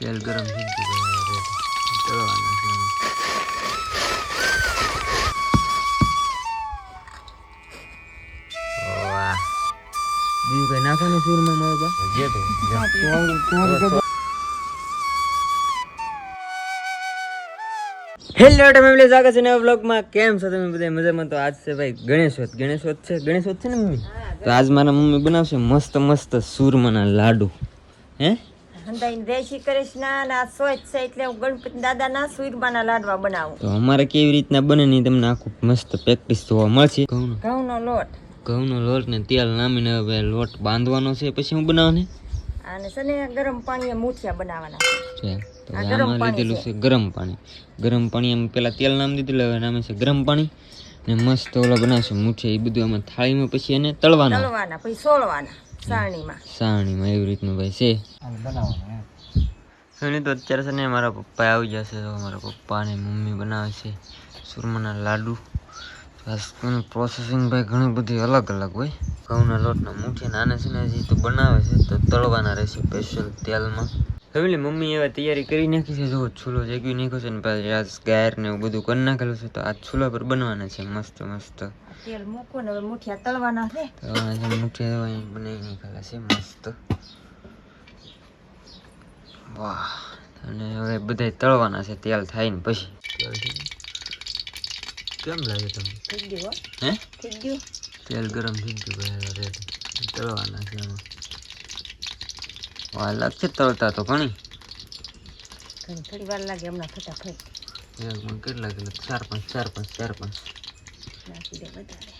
તેલ ગરમ થઈ ગયું. તળવાના છે. બીજું કઈ નાખવાનું સૂરમાં મારો બા જે ફેમિલી, સ્વાગત છે નવા બ્લોગમાં કેમ છો તમે બધા? મજામાં? તો આજ છે ભાઈ ગણેશોત ગણેશોત છે? ગણેશોત છે ને મમ્મી? તો આજ મારા મમ્મી બનાવશે મસ્ત મસ્ત સુરમાના લાડુ. હે? હંદાઈને જય શ્રી કૃષ્ણ ના આ છે એટલે હું ગણપતિ દાદાના સુરબાના લાડવા બનાવું. તો અમારે કેવી રીતના બને ની તમને આખું મસ્ત પ્રેક્ટિસ જોવા મળશે? ઘઉંનો. ઘઉંનો લોટ. ઘઉંનો લોટ ને તેલ નામીને હવે લોટ બાંધવાનો છે પછી હું બનાવને અને છે ને ગરમ પાણીએ મૂઠિયા બનાવવાના. છે તો ગરમ આમાં પાણી લીધેલું છે. ગરમ પાણી. ગરમ પાણી એમ પેલા તેલ નામ દીધેલું હવે નામે છે ગરમ પાણી. ને મસ્ત ઓલા બનાવશે મુઠ્ઠી એ બધું આમાં થાળીમાં પછી એને તળવાના. તળવાના પછી સોળવાના. સારણીમાં સાણીમાં એવી રીતનું ભાઈ છે. સુની તો અત્યારે છે ને મારા પપ્પા આવી જશે તો મારા પપ્પા અને મમ્મી બનાવે છે સુરમાના લાડુ. પ્રોસેસિંગ ભાઈ ઘણી બધી અલગ અલગ હોય. ઘઉંના લોટના મૂઠી નાને છે ને હજી તો બનાવે છે તો તળવાના રહેશે સ્પેશિયલ તેલમાં. ફેમિલી મમ્મી એવા તૈયારી કરી નાખી છે જો છૂલો જગ્યું નાખ્યો છે ને પછી આ ગાયર ને એવું બધું કરી નાખેલું છે તો આ છૂલા પર બનવાના છે મસ્ત મસ્ત. તેલ મૂકો ને હવે મુઠિયા તળવાના છે. તળવાના છે મુઠ્ઠી હવે બનાવી નાખેલા છે મસ્ત. વાહ અને હવે બધાય તળવાના છે તેલ થાય ને પછી. કેમ લાગે તમને? થઈ ગયું હે. થઈ ગયું? તેલ ગરમ થઈ ગયું તળવાના છે એમાં. વાર લાગશે તળતા તો ઘણી ઘણી થોડી વાર લાગે હમણાં ફટાફટ એક પણ કેટલા કિલો ચાર પાંચ ચાર પાંચ ચાર પાંચ નાખી દે વધારે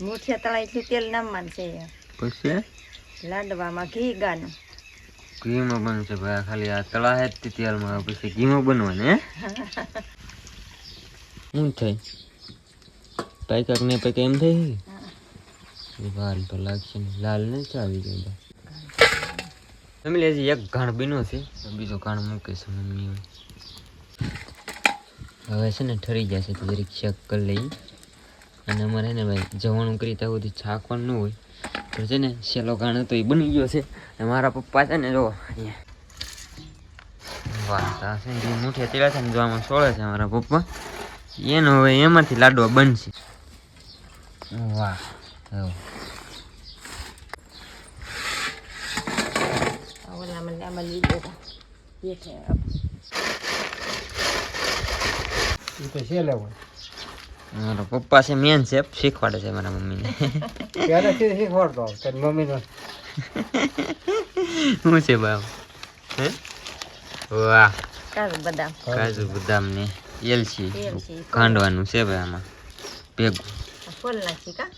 મૂઠિયા તળાય એટલું તેલ નામવાનું છે પછી લાડવામાં ઘી ગાનું ઘીમાં બનશે ભાઈ આ ખાલી આ તળા હે જ તે તેલમાં હવે પછી ઘીમાં બનવાનું હે શું થાય કે નહીં પાયકા એમ થાય વાલ તો લાગશે ને લાલ ને ચાવી ગયો મમ્મી લેજી એક ઘાણ બીનો છે બીજો ઘાણ મૂકે છે મમ્મી હવે છે ને ઠરી જશે તો જરીક ચેક કરી લઈએ અને અમારે ને ભાઈ, જવાનું કરી ત્યાં સુધી છાકવાનું ન હોય. તો છે ને સેલો ઘાણ હતો એ બની ગયો છે. અને મારા પપ્પા છે ને, જો, અહીંયા. વાહ, તો આ છે ને જોવામાં તેડા છે ને, જો સોળે છે મારા પપ્પા. એનો હવે એમાંથી લાડવા બનશે. વાહ ઓલામાં આમાં લીધો હતા હેઠે મારા પપ્પા છે મેન છે શીખવાડે છે મારા મમ્મીને શું છે બાપ હે વાહ કાજુ બદામ કાજુ બદામ ને એલચી ખાંડવાનું છે ભાઈ આમાં ભેગું ફોલ નાખી કા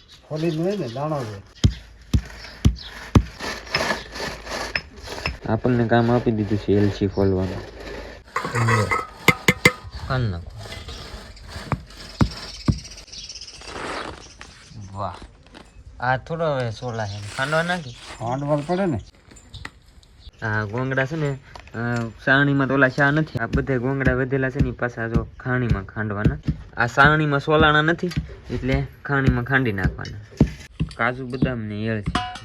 આપણને કામ આપી દીધું છે એલસી ખોલવાનું. કાન નાખો. વાહ. આ થોડો હવે સોલા છે. ખાંડવા નાખી. આ ગોંગડા છે ને અ, સાવણીમાં તો ઓલા શા નથી? આ બધા ગોંગડા વધેલા છે ને પાછા જો ખાણીમાં ખાંડવાના. આ સાણીમાં સોલાણા નથી એટલે ખાણીમાં ખાંડી નાખવાના. કાજુ બદામ ને છે.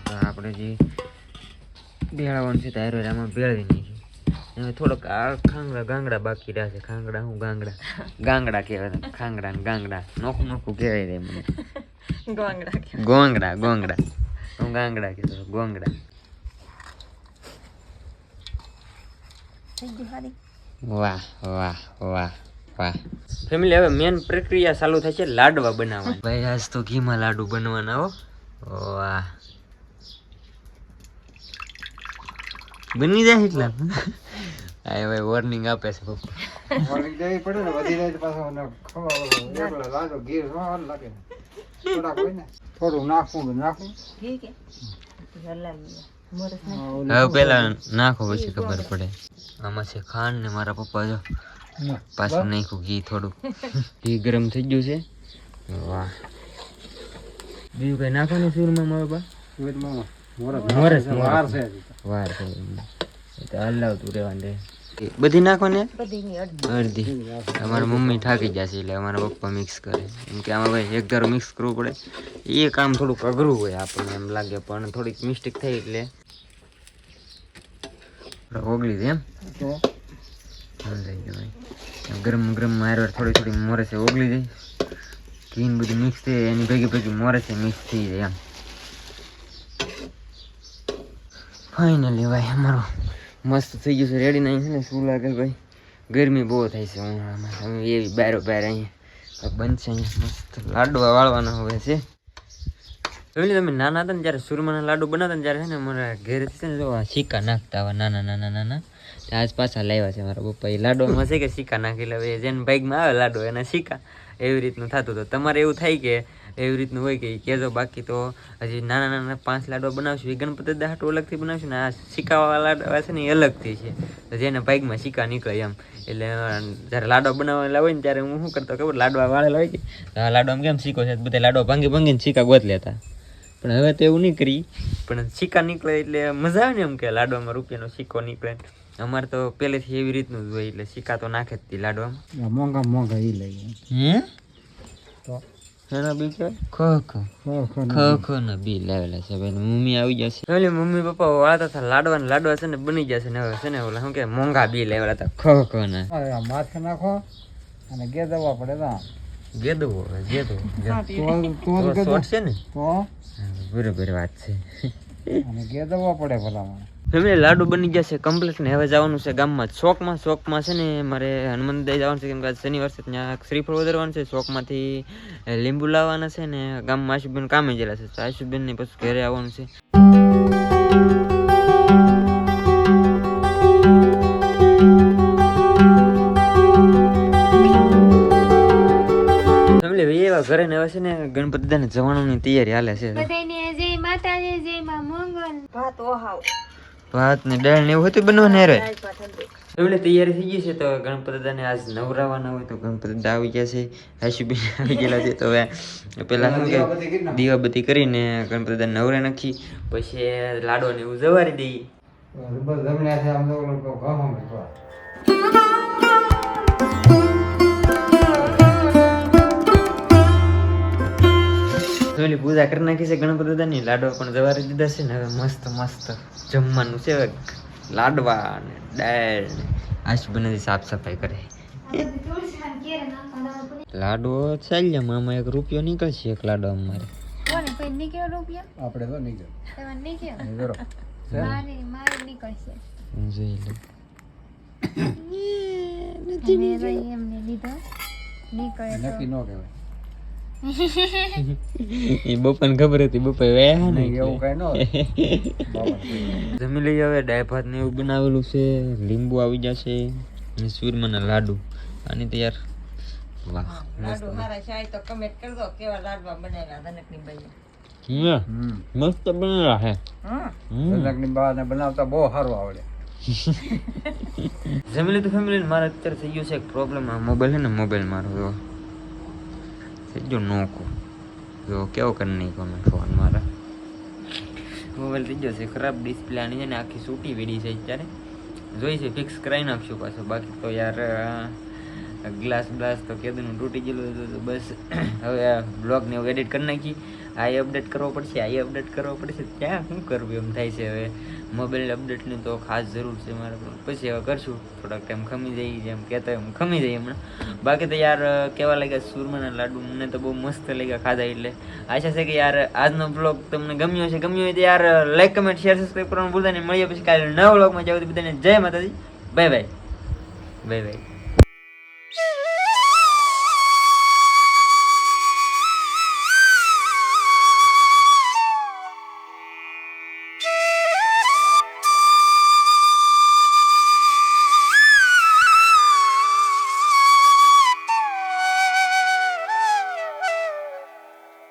તો આપણે જે ભેળવવાનું છે તો હારો હારો આમાં ભેળવી નાખી હવે થોડોક આ ખાંગડા ગાંગડા બાકી રહ્યા છે. ખાંગડા હું ગાંગડા? ગાંગડા કહેવાય ખાંગડા ને ગાંગડા. નોખું નોખું કહેવાય રે મને. ગોંગડા ગોંગડા ગોંગડા. હું ગાંગડા કીધું ગોંગડા. થઈ ગયું હારી. વાહ વાહ વાહ વાહ. ફેમિલી હવે મેન પ્રક્રિયા ચાલુ થાય છે લાડવા બનાવવાની. ભાઈ આજ તો ઘીમાં લાડુ બનવાના હો. વાહ. બની જાય એટલા? આ હવે વોર્નિંગ આપે છે પપ્પા. થોડું નાખવું નાખવું ઘી કે? હવે પેલા નાખો પછી ખબર પડે. આમાં છે ખાંડ ને મારા પપ્પા જો. પાછું નાખ્યું ઘી થોડું ઘી ગરમ થઈ ગયું છે. વાહ. બીજું કઈ નાખવાનું સુરમાં મારા બા? મોરસ, મોરસ. વાર છે એ તો હલાવતું રહેવાનું રહે બધી નાખો ને અડધી. અડધી. અમારા મમ્મી થાકી જશે એટલે અમારા પપ્પા મિક્સ કરે. એમ કે આમાં ભાઈ એક ધારો મિક્સ કરવું પડે. એ કામ થોડુંક અઘરું હોય આપણને એમ લાગે પણ થોડીક મિસ્ટેક થઈ એટલે. ઓગળી એમ? સમજાઈ ગયું ભાઈ. ગરમ ગરમ મારવાર થોડી થોડી મોરસે ઓગળી જાય ઘીન બધું મિક્સ થઈ એની ભેગી ભેગી મોરસે મિક્સ થઈ જાય એમ. ફાઇનલી ભાઈ, અમારો મસ્ત થઈ ગયું છે. રેડી નહીં છે ને? શું લાગે ભાઈ? ગરમી બહુ થાય છે ઉનાળામાં અમે એવી બારો બાર અહીંયા. બનશે અહીંયા. મસ્ત લાડવા વાળવાના હવે છે. જોઈ તમે નાના હતા ને જ્યારે સુરમાના લાડુ બનાવતા ને છે ને મારા ઘેરેથી છે ને જો સિક્કા નાખતા આવા નાના નાના નાના આજ પાછા લાવ્યા છે મારા પપ્પા. એ લાડવામાં છે કે સિક્કા નાખી લે જેને બાઇકમાં આવે લાડુ, એના સિક્કા એવી રીતનું થતું હતું. તમારે એવું થાય કે એવી રીતનું હોય કે કહેજો બાકી તો હજી નાના નાના પાંચ લાડવા બનાવશું. એ ગણપતિ દાટો અલગથી બનાવશું ને આ સિક્કાવાળા લાડવા છે ને એ અલગથી છે. જેને બાઇકમાં સિક્કા નીકળે એમ. એટલે જ્યારે લાડવા બનાવેલા હોય ને ત્યારે હું શું કરતો ખબર? લાડવા વાળેલા હોય કે લાડવામાં કેમ સિક્કો છે? બધા લાડવા ભાંગી ભાંગીને સિક્કા ગોત લેતા. પણ હવે તો એવું નહીં કરી પણ સિક્કા નીકળે એટલે મજા આવે ને એમ કે લાડવામાં રૂપિયાનો સિક્કો નીકળે. અમારે તો પહેલેથી એવી રીતનું જ હોય એટલે સિક્કા તો નાખે જ તી લાડવામાં. મોંઘા મોંઘા એ લઈ હે? તો? એના બી કહેવાય ખ ખ. ખરેખર ખ ખ બી લાવેલા છે ભાઈ. મમ્મી આવી જશે એટલે મમ્મી પપ્પા વાળતા હતા લાડવા ને લાડવા છે ને બની જશે ને હવે છે ને ઓલા શું કે મોંઘા બી લાવેલા હતા. ખ ખ ના. અરે આ માથે નાખો અને ગે દવા પડે તો ગેદો હવે તો તો છે ને? તો? હા, બરોબર વાત છે. અને ગે દવા પડે ભલામાં ફેમિલી લાડુ બની ગયા છે કમ્પ્લીટ ને હવે જવાનું છે ગામમાં. શોકમાં શોકમાં છે ને મારે હનુમાન દઈ જવાનું છે કેમ કે આજ શનિવાર છે ત્યાં શ્રીફળ વધારવાનું છે. શોકમાંથી લીંબુ લાવવાના છે ને ગામમાં આશુબેન કામે ગયેલા છે. તો આશુબેન ને પછી ઘરે આવવાનું છે. ગણપતિ દાને જવાનોની તૈયારી હાલે છે. બધાને જય માતાજી જય માં મંગલ. ભાત ઓહાવ. ભાત ને દાળ ને એવું હતું બનવાનું રે. એવડે તૈયારી થઈ ગઈ છે તો ગણપતિ દાને આજ નવરાવાના હોય તો ગણપતિ દા આવી ગયા છે. આશુબેન આવી ગયેલા છે તો હવે પેલા શું કે દીવાબત્તી કરીને ગણપતિ દાને નવરે નાખી. પછી લાડો ને એવું જવારી દઈ. પૂજા કરી નાખી છે. ગણપતિ દાદાની લાડવા પણ જવારી દીધા છે ને. હવે મસ્ત મસ્ત જમવાનું છે. લાડવા ને દાળ ને આશુબેન હજી સાફ સફાઈ કરે. લાડવો ચાલ્યા મામા એક રૂપિયો નીકળશે એક લાડવા અમારે. આપણે તો નીકળ્યો. જોઈ લો. લીધો. નીકળે નક્કી ન કહેવાય. એ બપાને ખબર હતી બપે વ્યા ને એવું કઈ નો જમી લઈએ હવે દાળ ભાત ને એવું બનાવેલું છે લીંબુ આવી જશે ને સૂરમાના લાડુ. આની તૈયાર. વાહ મસ્ત. લાડુ મારા શાય તો કમેન્ટ કરજો કેવા લાડવા બનાવ્યા ધનકની હમ. મસ્ત બનેલા છે બનાવતા બહુ સારું આવડે. જમી લીધું ફેમિલી મારે અત્યારે થઈ ગયું છે એક પ્રોબ્લેમ આ મોબાઈલ છે ને મોબાઈલ મારો. જો થઈ ગયો નોકો જો કેવો કરી નાખ્યો મેં ફોન મારા. મોબાઈલ થઈ ગયો છે, ખરાબ ડિસ્પ્લે આની છે ને આખી સૂટી વીડી છે અત્યારે. જોઈ છે ફિક્સ કરાવી નાખશું પાછું. બાકી તો યાર ગ્લાસ બ્લાસ તો કેદનું તૂટી ગયેલું હતું, તો બસ હવે આ બ્લોગને એવું એડિટ કરી નાખી. આ અપડેટ કરવો પડશે, આ અપડેટ કરવો પડશે. ત્યાં શું કરવું એમ થાય છે હવે? મોબાઈલ અપડેટની તો ખાસ જરૂર છે મારે પણ. પછી હવે કરશું. થોડાક ટાઈમ ખમી જઈએ, જેમ કહેતા એમ ખમી જઈએ હમણાં. બાકી તો યાર, કેવા લાગ્યા સુરમાના લાડુ? મને તો બહુ મસ્ત લાગ્યા ખાધા એટલે. આશા છે કે યાર, આજનો બ્લોગ તમને ગમ્યો હશે. ગમ્યો હોય તો યાર લાઈક કમેન્ટ શેર સબસ્ક્રાઈબ કરવાનું ભૂલતા નહીં. મળીએ પછી કાલે નવા બ્લોગમાં જાવ બધાને જય માતાજી. Bye bye bye bye